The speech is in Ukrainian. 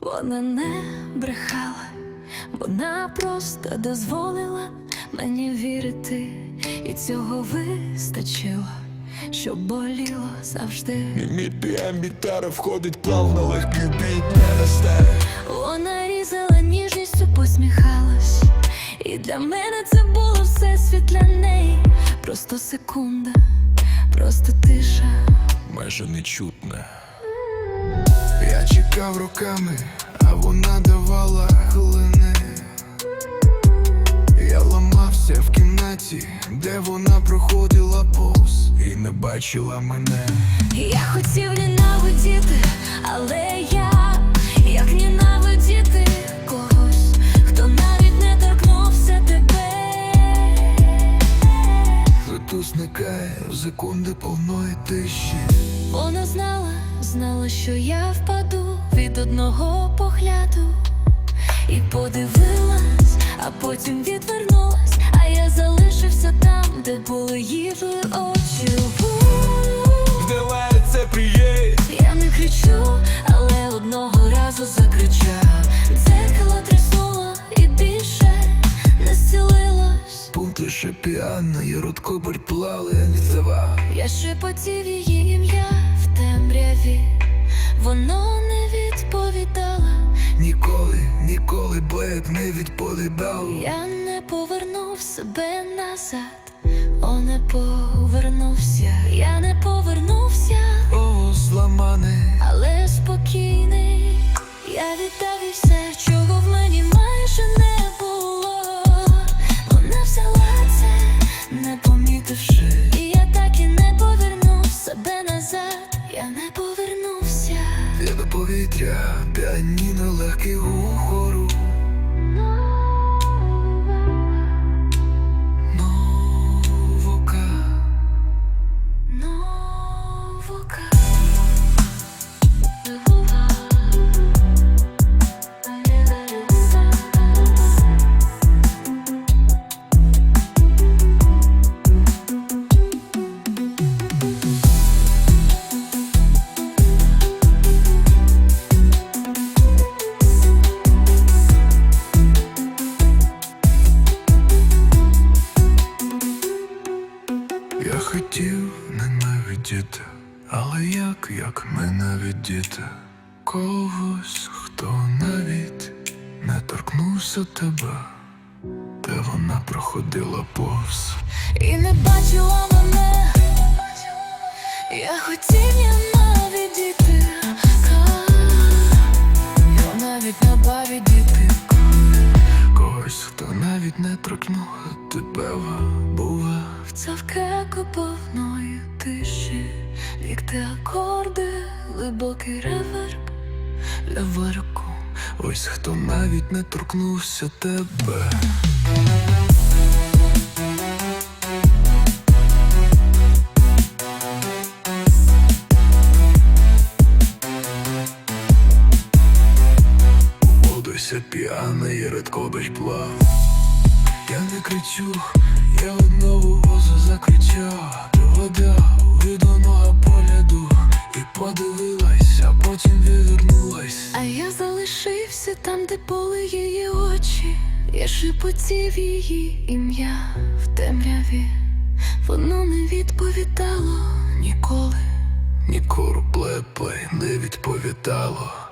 Вона не брехала, вона просто дозволила мені вірити, і цього вистачило, щоб боліло завжди. Мій піам входить плавно, легкий біт не росте Вона різала ніжністю, посміхалась. І для мене це було все світ для неї. Просто секунда, просто тиша. майже нечутне Я чекав роками, а вона давала хвилини. Я ламався в кімнаті, де вона проходила повз і не бачила мене. Я хотів ненавидіти, але я як ненавидіти когось, хто навіть не торкнувся тебе. Тут зникає в секунди повної тиші. Вона знала, знала, що я впаду від одного погляду. І подивилась, а потім відвернулась, а я залишився там, де були її очі. У-у-у. Приїзд Я не кричу, але одного разу закричав. Дзеркало тряснуло і більше не зцілилось. Пункти ще піано, і рот плали, я не давав. Я шепотів її ім'я в темряві, воно не відповідало. Ніколи, ніколи блек не відповідав. Я не повернув себе назад, о, не повернувся, я не повернувся, О, зламане, але спокійний. Я віддав їй все, чого в мені майже не було. Вона взяла це, не помітивши. Повітря, піаніно легкий угору. Новока. Я хотів ненавидіти, але як, як ненавидіти когось, хто навіть не торкнувся тебе, де вона проходила повз. І не бачила мене, я хотів ненавидіти Я навіть не бавідіти Когось, хто навіть не торкнув тебе, цавке повної тиші, як ти акорди, глибокий реверб, льова руку. Ось хто навіть не торкнувся тебе. Водуся п'яний, редкобич плав. Я не кричу, я одного закричав. Вода від оного погляду і подивилась, а потім відвернулась. А я залишився там, де були її очі. Я шепотів її ім'я в темряві. Воно не відповідало ніколи. Ніколи плеплей не відповідало.